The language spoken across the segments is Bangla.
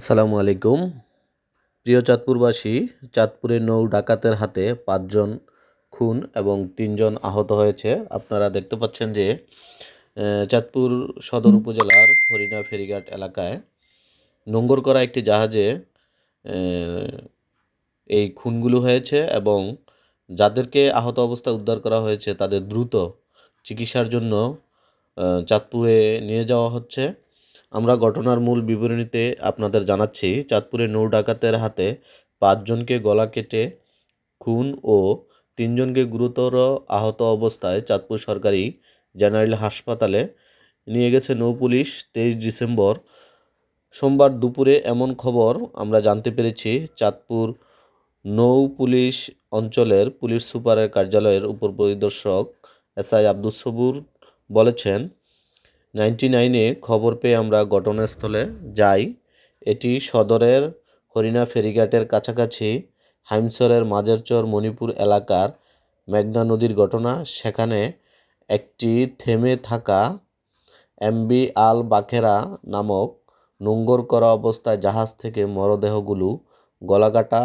আসসালামু আলাইকুম। প্রিয় চাঁদপুরবাসী, চাঁদপুরে নৌ ডাকাতের হাতে পাঁচজন খুন এবং তিনজন আহত হয়েছে। আপনারা দেখতে পাচ্ছেন যে চাঁদপুর সদর উপজেলার হরিণা ফেরিঘাট এলাকায় নোঙ্গর করা একটি জাহাজে এই খুনগুলো হয়েছে এবং যাদেরকে আহত অবস্থায় উদ্ধার করা হয়েছে তাদের দ্রুত চিকিৎসার জন্য চাঁদপুরে নিয়ে যাওয়া হচ্ছে। আমরা ঘটনার মূল বিবরণীতে আপনাদের জানাচ্ছি, চাঁদপুরে নৌ ডাকাতের হাতে পাঁচজনকে গলা কেটে খুন ও তিনজনকে গুরুতর আহত অবস্থায় চাঁদপুর সরকারি জেনারেল হাসপাতালে নিয়ে গেছে নৌ পুলিশ। তেইশ ডিসেম্বর সোমবার দুপুরে এমন খবর আমরা জানতে পেরেছি, চাঁদপুর নৌ পুলিশ অঞ্চলের পুলিশ সুপারের কার্যালয়ের উপপরিদর্শক এসআই আব্দুস সবুর বলেছেন নাইনটি নাইনে খবর পেয়ে আমরা ঘটনাস্থলে যাই। এটি সদরের হরিণা ফেরিঘাটের কাছাকাছি হাইমসরের মাঝেরচর মণিপুর এলাকার মেঘনা নদীর ঘটনা। সেখানে একটি থেমে থাকা এমবি আল বাখেরা নামক নোঙ্গর করা অবস্থায় জাহাজ থেকে মরদেহগুলো গলাকাটা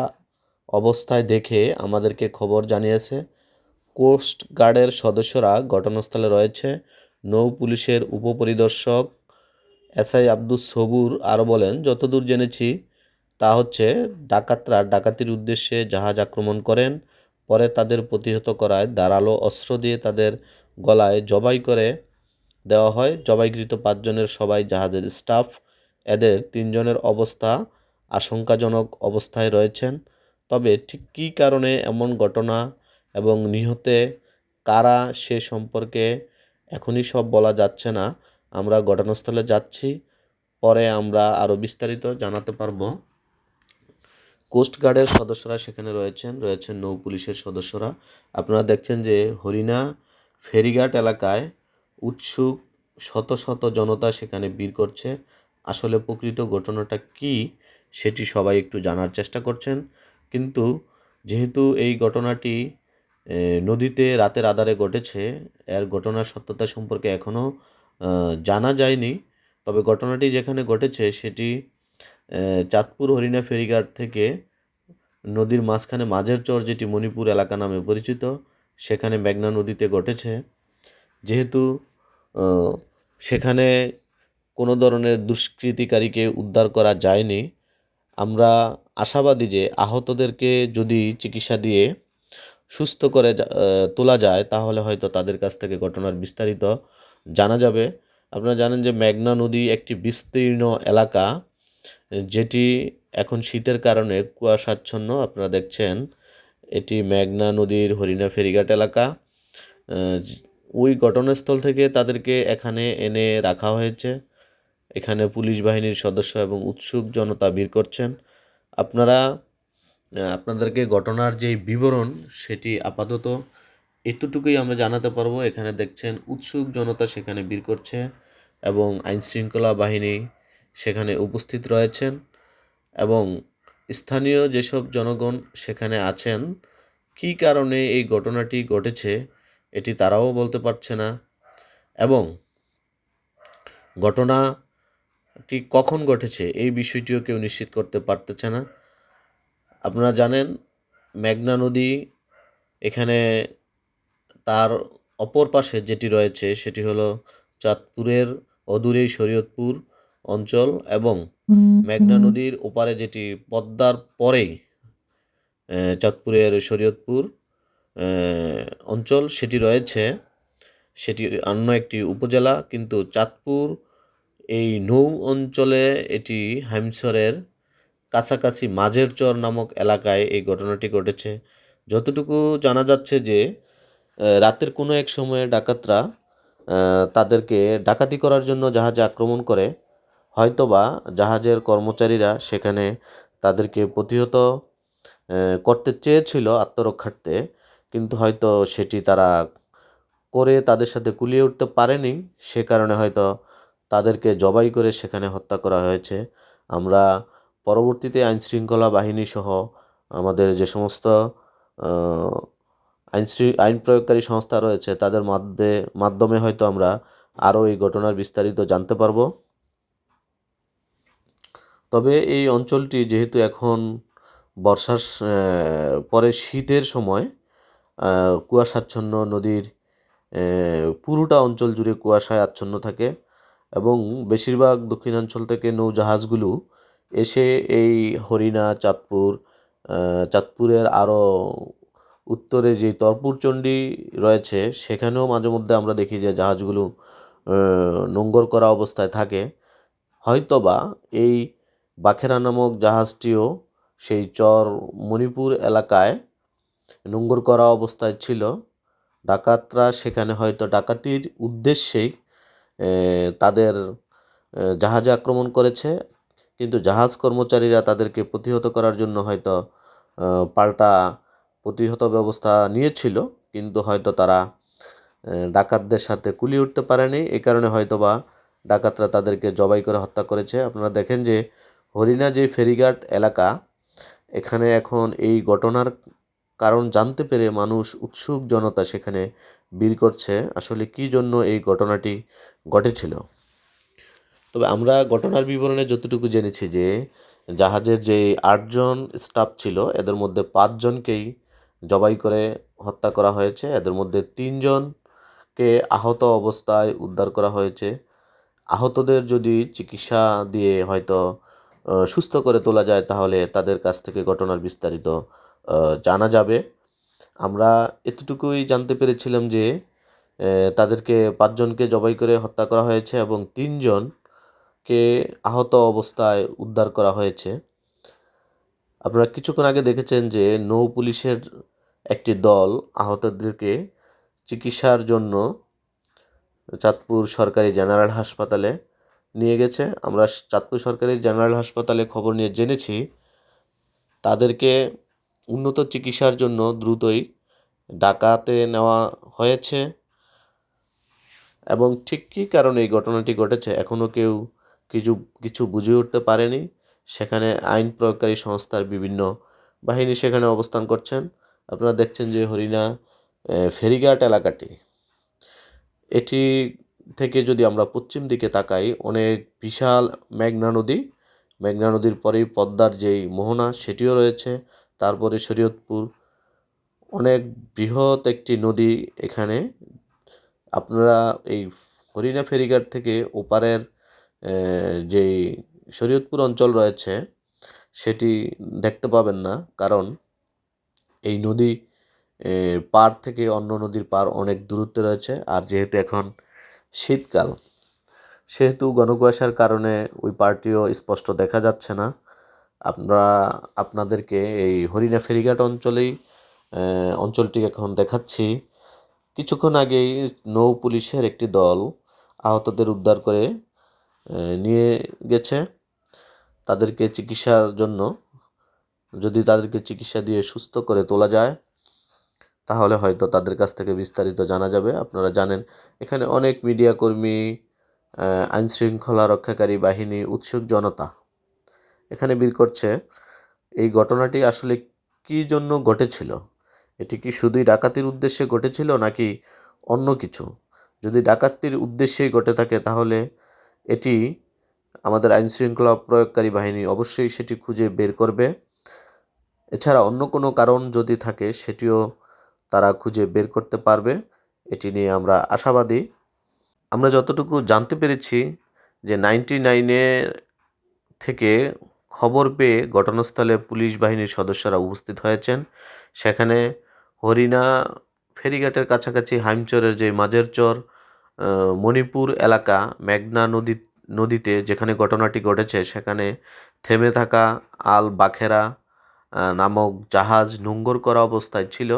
অবস্থায় দেখে আমাদেরকে খবর জানিয়েছে। কোস্ট গার্ডের সদস্যরা ঘটনাস্থলে রয়েছে। নৌ পুলিশের উপপরিদর্শক এসআই আব্দুস সবুর আরও বলেন, যতদূর জেনেছি, তা হচ্ছে ডাকাতরা ডাকাতির উদ্দেশ্যে জাহাজ আক্রমণ করেন, পরে তাদের প্রতিহত করায় ধারালো অস্ত্র দিয়ে তাদের গলায় জবাই করে দেওয়া হয়। জবাইকৃত পাঁচজনের সবাই জাহাজের স্টাফ। এদের তিনজনের অবস্থা আশঙ্কাজনক অবস্থায় রয়েছেন। তবে ঠিক কী কারণে এমন ঘটনা এবং নিহতে কারা সে সম্পর্কে এখনই সব বলা যাচ্ছে না। আমরা ঘটনাস্থলে যাচ্ছি। পরে আমরা আরও বিস্তারিত জানাতে পারব। কোস্টগার্ডের সদস্যরা সেখানে রয়েছেন। রয়েছেন নৌ পুলিশের সদস্যরা। আপনারা দেখছেন যে হরিণা ফেরিঘাট এলাকায় উৎসুক শত শত জনতা সেখানে ভিড় করছে। আসলে প্রকৃত ঘটনাটা কি সেটি সবাই একটু জানার চেষ্টা করছেন। কিন্তু যেহেতু এই ঘটনাটি নদীতে রাতের আধারে ঘটেছে। এর ঘটনার সত্যতা সম্পর্কে এখনও জানা যায়নি। তবে ঘটনাটি যেখানে ঘটেছে সেটি চাঁদপুর হরিণা ফেরিঘাট থেকে নদীর মাঝখানে মাঝের চর যেটি মণিপুর এলাকা নামে পরিচিত, সেখানে মেঘনা নদীতে ঘটেছে। যেহেতু সেখানে কোনো ধরনের দুষ্কৃতিকারীকে উদ্ধার করা যায়নি, আমরা আশাবাদী যে আহতদেরকে যদি চিকিৎসা দিয়ে সুস্থ করে তোলা যায়, তাহলে হয়তো তাদের কাছ থেকে ঘটনার বিস্তারিত জানা যাবে। আপনারা জানেন যে মেঘনা নদী একটি বিস্তীর্ণ এলাকা, যেটি এখন শীতের কারণে কুয়াশাচ্ছন্ন। আপনারা দেখছেন, এটি মেঘনা নদীর হরিণা ফেরিঘাট এলাকা। ওই ঘটনাস্থল থেকে তাদেরকে এখানে এনে রাখা হয়েছে। এখানে পুলিশ বাহিনীর সদস্য এবং উৎসুক জনতা ভিড় করছেন। আপনারা আপনাদেরকে ঘটনার যে বিবরণ, সেটি আপাতত এতটুকুই আমরা জানাতে পারব। এখানে দেখছেন, উৎসুক জনতা সেখানে ভিড় করছে এবং আইনশৃঙ্খলা বাহিনী সেখানে উপস্থিত রয়েছেন এবং স্থানীয় যেসব জনগণ সেখানে আছেন, কী কারণে এই ঘটনাটি ঘটেছে এটি তারাও বলতে পারছে না এবং ঘটনাটি কখন ঘটেছে এই বিষয়টিও কেউ নিশ্চিত করতে পারতেছে না। আপনারা জানেন মেঘনা নদী এখানে তার অপর পাশে যেটি রয়েছে সেটি হলো চাঁদপুরের অদূরেই শরীয়তপুর অঞ্চল এবং মেঘনা নদীর ওপারে যেটি পদ্মার পরেই চাঁদপুরের শরীয়তপুর অঞ্চল সেটি রয়েছে। সেটি অন্য একটি উপজেলা কিন্তু চাঁদপুর এই নৌ অঞ্চলে এটি হাইমসরের কাছাকাছি মাঝের চর নামক এলাকায় এই ঘটনাটি ঘটেছে। যতটুকু জানা যাচ্ছে যে রাতের কোনো এক সময়ে ডাকাতরা তাদেরকে ডাকাতি করার জন্য জাহাজে আক্রমণ করে। হয়তোবা জাহাজের কর্মচারীরা সেখানে তাদেরকে প্রতিহত করতে চেয়েছিল আত্মরক্ষার্থে, কিন্তু হয়তো সেটি তারা করে তাদের সাথে কুলিয়ে উঠতে পারেনি। সে কারণে হয়তো তাদেরকে জবাই করে সেখানে হত্যা করা হয়েছে। আমরা পরবর্তীতে আইনশৃঙ্খলা বাহিনী সহ আমাদের যে সমস্ত আইন আইন প্রয়োগকারী সংস্থা রয়েছে, তাদের মাধ্যমে মাধ্যমে হয়তো আমরা আরও এই ঘটনার বিস্তারিত জানতে পারব। তবে এই অঞ্চলটি যেহেতু এখন বর্ষার পরে শীতের সময় কুয়াশাচ্ছন্ন নদীর পুরোটা অঞ্চল জুড়ে কুয়াশায় আচ্ছন্ন থাকে এবং বেশিরভাগ দক্ষিণাঞ্চল থেকে নৌজাহাজগুলো এসে এই হরিণা, চাঁদপুর চাঁদপুরের আরও উত্তরে যে তরপুরচণ্ডী রয়েছে, সেখানেও মাঝে মধ্যে আমরা দেখি যে জাহাজগুলো নোঙ্গর করা অবস্থায় থাকে। হয়তোবা এই বাখেরা নামক জাহাজটিও সেই চর মণিপুর এলাকায় নোঙ্গর করা অবস্থায় ছিল। ডাকাতরা সেখানে হয়তো ডাকাতির উদ্দেশ্যেই তাদের জাহাজে আক্রমণ করেছে। কিন্তু জাহাজ কর্মচারীরা তাদেরকে প্রতিহত করার জন্য হয়তো পাল্টা প্রতিহত ব্যবস্থা নিয়েছিল, কিন্তু হয়তো তারা ডাকাতদের সাথে কুলিয়ে উঠতে পারেনি। এই কারণে হয়তোবা ডাকাতরা তাদেরকে জবাই করে হত্যা করেছে। আপনারা দেখেন যে হরিণা যে ফেরিঘাট এলাকা, এখানে এখন এই ঘটনার কারণ জানতে পেরে মানুষ উৎসুক জনতা সেখানে ভিড় করছে। আসলে কী জন্য এই ঘটনাটি ঘটেছিল? তবে আমরা ঘটনার বিবরণে যতটুকু জেনেছি যে জাহাজের যে আটজন স্টাফ ছিল, এদের মধ্যে পাঁচজনকেই জবাই করে হত্যা করা হয়েছে। এদের মধ্যে তিনজনকে আহত অবস্থায় উদ্ধার করা হয়েছে। আহতদের যদি চিকিৎসা দিয়ে হয়তো সুস্থ করে তোলা যায়, তাহলে তাদের কাছ থেকে ঘটনার বিস্তারিত জানা যাবে। আমরা এতটুকুই জানতে পেরেছিলাম যে তাদেরকে পাঁচজনকে জবাই করে হত্যা করা হয়েছে এবং তিনজনকে আহত অবস্থায় উদ্ধার করা হয়েছে। আপনারা কিছুক্ষণ আগে দেখেছেন যে নৌ পুলিশের একটি দল আহতদেরকে চিকিৎসার জন্য চাঁদপুর সরকারি জেনারেল হাসপাতালে নিয়ে গেছে। আমরা চাঁদপুর সরকারি জেনারেল হাসপাতালে খবর নিয়ে জেনেছি, তাদেরকে উন্নত চিকিৎসার জন্য দ্রুতই ডাকাতে নেওয়া হয়েছে। এবং ঠিক কী কারণে এই ঘটনাটি ঘটেছে এখনও কেউ কিছু কিছু বুঝে উঠতে পারেনি। সেখানে আইন প্রয়োগকারী সংস্থার বিভিন্ন বাহিনী সেখানে অবস্থান করছেন। আপনারা দেখছেন যে হরিণা ফেরিঘাট এলাকাটি। এটি থেকে যদি আমরা পশ্চিম দিকে তাকাই, অনেক বিশাল মেঘনা নদী। মেঘনা নদীর পরেই পদ্মার যেই মোহনা, সেটিও রয়েছে। তারপরে শরীয়তপুর। অনেক বৃহৎ একটি নদী এখানে। আপনারা এই হরিণা ফেরিঘাট থেকে ওপারের যেই শরীয়তপুর অঞ্চল রয়েছে, সেটি দেখতে পাবেন না। কারণ এই নদী পার থেকে অন্য নদীর পার অনেক দূরত্বে রয়েছে। আর যেহেতু এখন শীতকাল, সেহেতু ঘনকুয়াশার কারণে ওই পারটিও স্পষ্ট দেখা যাচ্ছে না। আমরা, আপনাদেরকে এই হরিণা ফেরিঘাট অঞ্চলেই অঞ্চলটি এখন দেখাচ্ছি। কিছুক্ষণ আগেই নৌ পুলিশের একটি দল আহতদের উদ্ধার করে নিয়ে গেছে তাদেরকে চিকিৎসার জন্য। যদি তাদেরকে চিকিৎসা দিয়ে সুস্থ করে তোলা যায়, তাহলে হয়তো তাদের কাছ থেকে বিস্তারিত জানা যাবে। আপনারা জানেন, এখানে অনেক মিডিয়া কর্মী আইন শৃঙ্খলা রক্ষাকারী বাহিনী, উৎসুক জনতা এখানে ভিড় করছে। এই ঘটনাটি আসলে কী জন্য ঘটেছিল? এটি কি শুধুই ডাকাতির উদ্দেশ্যে ঘটেছিল নাকি অন্য কিছু? যদি ডাকাতির উদ্দেশ্যেই ঘটে থাকে তাহলে এটি আমাদের আইন শৃঙ্খলা প্রয়োগকারী বাহিনী অবশ্যই সেটি খুঁজে বের করবে। এছাড়া অন্য কোনো কারণ যদি থাকে, সেটিও তারা খুঁজে বের করতে পারবে। এটি নিয়ে আমরা আশাবাদী। আমরা যতটুকু জানতে পেরেছি যে নাইনটি নাইনে থেকে খবর পেয়ে ঘটনাস্থলে পুলিশ বাহিনীর সদস্যরা উপস্থিত হয়েছেন। সেখানে হরিণা ফেরিঘাটের কাছাকাছি হাইমচরের যে মাঝের চর মণিপুর এলাকা মেঘনা নদী, নদীতে যেখানে ঘটনাটি ঘটেছে, সেখানে থেমে থাকা আল বাখেরা নামক জাহাজ নোঙ্গর করা অবস্থায় ছিল।